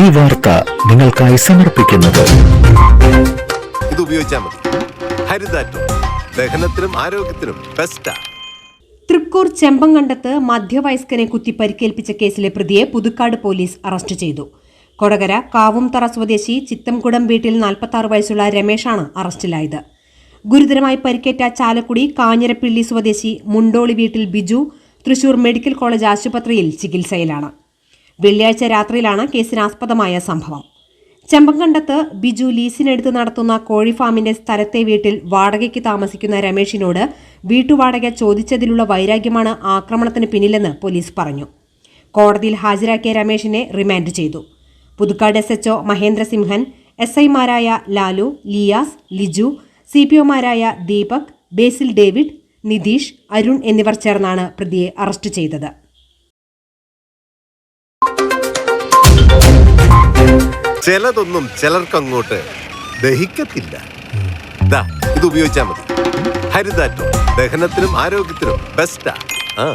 ഈ വാർത്ത നിങ്ങൾക്കായി സമർപ്പിക്കുന്നത്. ഇത് ഉപയോഗിച്ചാൽ മതി. ഹരിതാറ്റോ. ദഹനത്തിനും ആരോഗ്യത്തിനും ബെസ്റ്റാ തൃക്കൂർ ചെമ്പങ്കണ്ടത്ത് മധ്യവയസ്കനെ കുത്തി പരിക്കേൽപ്പിച്ച കേസിലെ പ്രതിയെ പുതുക്കാട് പോലീസ് അറസ്റ്റ് ചെയ്തു. കൊടകര കാവുംതറ സ്വദേശി ചിത്തംകുടം വീട്ടിൽ 46 വയസ്സുള്ള രമേശാണ് അറസ്റ്റിലായത്. ഗുരുതരമായി പരിക്കേറ്റ ചാലക്കുടി കാഞ്ഞിരപ്പിള്ളി സ്വദേശി മുണ്ടോളി വീട്ടിൽ ബിജു തൃശൂർ മെഡിക്കൽ കോളേജ് ആശുപത്രിയിൽ ചികിത്സയിലാണ്. വെള്ളിയാഴ്ച രാത്രിയിലാണ് കേസിനാസ്പദമായ സംഭവം. ചെമ്പങ്കണ്ടത്ത് ബിജു ലീസിനെടുത്ത് നടത്തുന്ന കോഴി ഫാമിന്റെ സ്ഥലത്തെ വീട്ടിൽ വാടകയ്ക്ക് താമസിക്കുന്ന രമേഷിനോട് വീട്ടുവാടക ചോദിച്ചതിലുള്ള വൈരാഗ്യമാണ് ആക്രമണത്തിന് പിന്നിലെന്ന് പോലീസ് പറഞ്ഞു. കോടതിയിൽ ഹാജരാക്കിയ രമേഷിനെ റിമാൻഡ് ചെയ്തു. Puthukkad S HO Mahendrasimhan S ഐമാരായ ലാലു ലിയാസ് ലിജു സി പി ഒമാരായ ദീപക് ബേസിൽ ഡേവിഡ് നിതീഷ് അരുൺ എന്നിവർ ചേർന്നാണ് പ്രതിയെ അറസ്റ്റ് ചെയ്തത്. ചിലതൊന്നും ചിലർക്കങ്ങോട്ട് ദഹിക്കത്തില്ല. ദാ ഇത് ഉപയോഗിച്ചാൽ മതി. ഹരിതാറ്റോ ദഹനത്തിനും ആരോഗ്യത്തിനും ബെസ്റ്റാ ആ.